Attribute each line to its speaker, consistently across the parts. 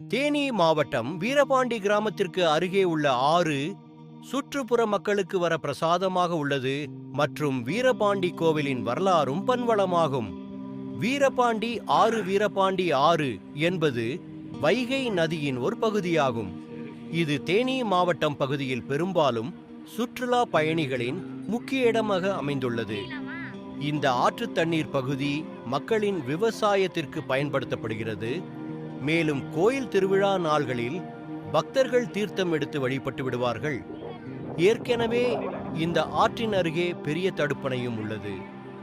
Speaker 1: தேனி மாவட்டம் வீரபாண்டி கிராமத்திற்கு அருகே உள்ள ஆறு சுற்றுப்புற மக்களுக்கு வர பிரசாதமாக உள்ளது மற்றும் வீரபாண்டி கோவிலின் வரலாறும் பன்வளமாகும். வீரபாண்டி ஆறு வீரபாண்டி ஆறு என்பது வைகை நதியின் ஒரு பகுதியாகும். இது தேனி மாவட்டம் பகுதியில் பெரும்பாலும் சுற்றுலா பயணிகளின் முக்கிய இடமாக அமைந்துள்ளது. இந்த ஆற்று தண்ணீர் பகுதி மக்களின் விவசாயத்திற்கு பயன்படுத்தப்படுகிறது. மேலும் கோயில் திருவிழா நாள்களில் பக்தர்கள் தீர்த்தம் எடுத்து வழிபட்டு விடுவார்கள். ஏற்கனவே இந்த ஆற்றின் அருகே பெரிய தடுப்பணையும் உள்ளது.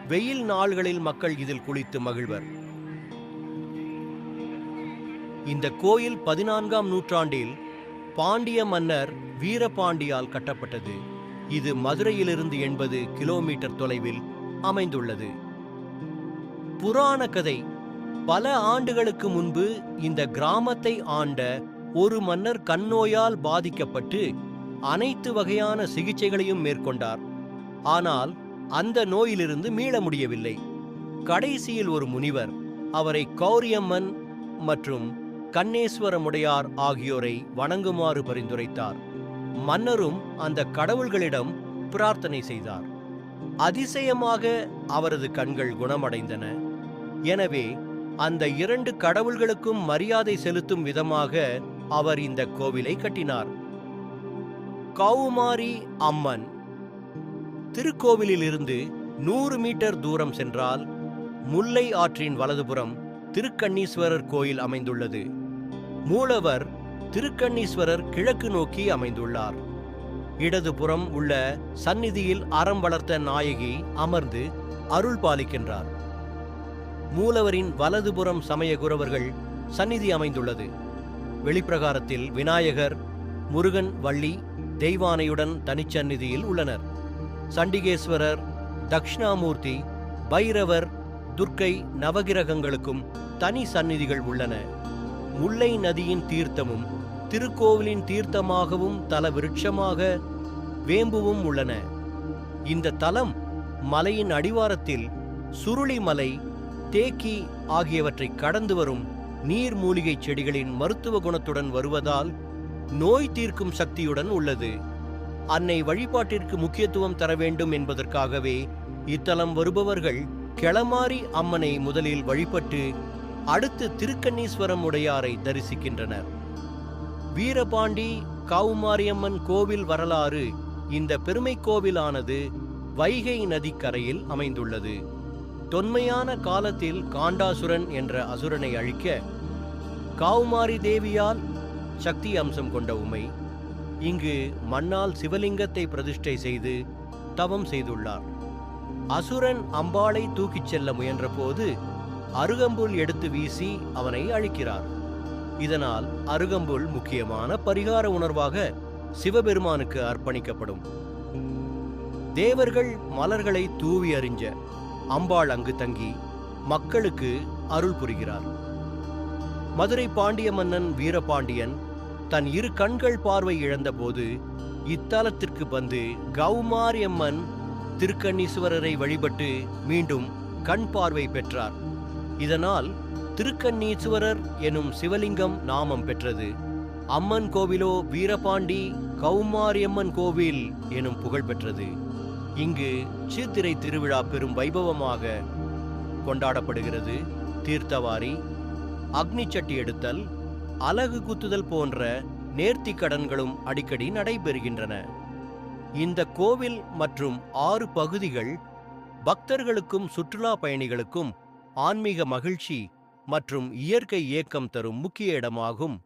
Speaker 1: வெயில் நாள்களில் மக்கள் இதில் குளித்து மகிழ்வர். இந்த கோயில் பதினான்காம் நூற்றாண்டில் பாண்டிய மன்னர் வீரபாண்டியால் கட்டப்பட்டது. இது மதுரையிலிருந்து எண்பது கிலோமீட்டர் தொலைவில் அமைந்துள்ளது. புராண கதை பல ஆண்டுகளுக்கு முன்பு இந்த கிராமத்தை ஆண்ட ஒரு மன்னர் கண்ணோயால் பாதிக்கப்பட்டு அனைத்து வகையான சிகிச்சைகளையும் மேற்கொண்டார். ஆனால் அந்த நோயிலிருந்து மீள முடியவில்லை. கடைசியில் ஒரு முனிவர் அவரை கௌரியம்மன் மற்றும் கண்ணேஸ்வரமுடையார் ஆகியோரை வணங்குமாறு பரிந்துரைத்தார். மன்னரும் அந்த கடவுள்களிடம் பிரார்த்தனை செய்தார். அதிசயமாக அவரது கண்கள் குணமடைந்தன. எனவே அந்த இரண்டு கடவுள்களுக்கும் மரியாதை செலுத்தும் விதமாக அவர் இந்த கோவிலை கட்டினார். கௌமாரி அம்மன். திருக்கோவிலிலிருந்து நூறு மீட்டர் தூரம் சென்றால் முல்லை ஆற்றின் வலதுபுறம் திருக்கண்ணீஸ்வரர் கோயில் அமைந்துள்ளது. மூலவர் திருக்கண்ணீஸ்வரர் கிழக்கு நோக்கி அமைந்துள்ளார். இடதுபுறம் உள்ள சந்நிதியில் அறம் வளர்த்த நாயகி அமர்ந்து அருள் பாலிக்கின்றார். மூலவரின் வலதுபுறம் சமய குரவர்கள் சந்நிதி அமைந்துள்ளது. வெளிப்பிரகாரத்தில் விநாயகர் முருகன் வள்ளி தெய்வானையுடன் தனிச்சந்நிதியில் உள்ளனர். சண்டிகேஸ்வரர் தக்ஷணாமூர்த்தி பைரவர் துர்க்கை நவகிரகங்களுக்கும் தனி சந்நிதிகள் உள்ளன. முல்லை நதியின் தீர்த்தமும் திருக்கோவிலின் தீர்த்தமாகவும் தல விருட்சமாக வேம்புவும் உள்ளன. இந்த தலம் மலையின் அடிவாரத்தில் சுருளிமலை தேக்கி ஆகியவற்றை கடந்து வரும் நீர் மூலிகை செடிகளின் மருத்துவ குணத்துடன் வருவதால் நோய் தீர்க்கும் சக்தியுடன் உள்ளது. அன்னை வழிபாட்டிற்கு முக்கியத்துவம் தர வேண்டும் என்பதற்காகவே இத்தலம் வருபவர்கள் கெளமாரி அம்மனை முதலில் வழிபட்டு அடுத்து திருக்கண்ணீஸ்வரம் உடையாரை தரிசிக்கின்றனர். வீரபாண்டி கவுமாரியம்மன் கோவில் வரலாறு இந்த பெருமை கோவிலானது வைகை நதிக்கரையில் அமைந்துள்ளது. தொன்மையான காலத்தில் காண்டாசுரன் என்ற அசுரனை அழிக்க காவுமாரி தேவியால் சக்தி அம்சம் கொண்ட உமை இங்கு மண்ணால் சிவலிங்கத்தை பிரதிஷ்டை செய்து தவம் செய்துள்ளார். அசுரன் அம்பாளை தூக்கிச் செல்ல முயன்றபோது அருகம்புல் எடுத்து வீசி அவனை அழிக்கிறார். இதனால் அருகம்புல் முக்கியமான பரிகார உணர்வாக சிவபெருமானுக்கு அர்ப்பணிக்கப்படும். தேவர்கள் மலர்களை தூவி அறிஞ்ச அம்பாள் அங்கு தங்கி மக்களுக்கு அருள் புரிகிறார். மதுரை பாண்டிய மன்னன் வீரபாண்டியன் தன் இரு கண்கள் பார்வை இழந்தபோது இத்தலத்திற்கு வந்து கௌமாரியம்மன் திருக்கண்ணீஸ்வரரை வழிபட்டு மீண்டும் கண் பார்வை பெற்றார். இதனால் திருக்கண்ணீஸ்வரர் எனும் சிவலிங்கம் நாமம் பெற்றது. அம்மன் கோவிலோ வீரபாண்டி கௌமாரியம்மன் கோவில் எனும் புகழ் பெற்றது. இங்கு சித்திரை திருவிழா பெரும் வைபவமாக கொண்டாடப்படுகிறது. தீர்த்தவாரி அக்னி சட்டி எடுத்தல் அலகு குத்துதல் போன்ற நேர்த்தி கடன்களும் அடிக்கடி நடைபெறுகின்றன. இந்த கோவில் மற்றும் ஆறு பகுதிகள் பக்தர்களுக்கும் சுற்றுலா பயணிகளுக்கும் ஆன்மீக மகிழ்ச்சி மற்றும் இயற்கை இயக்கம் தரும் முக்கிய இடமாகும்.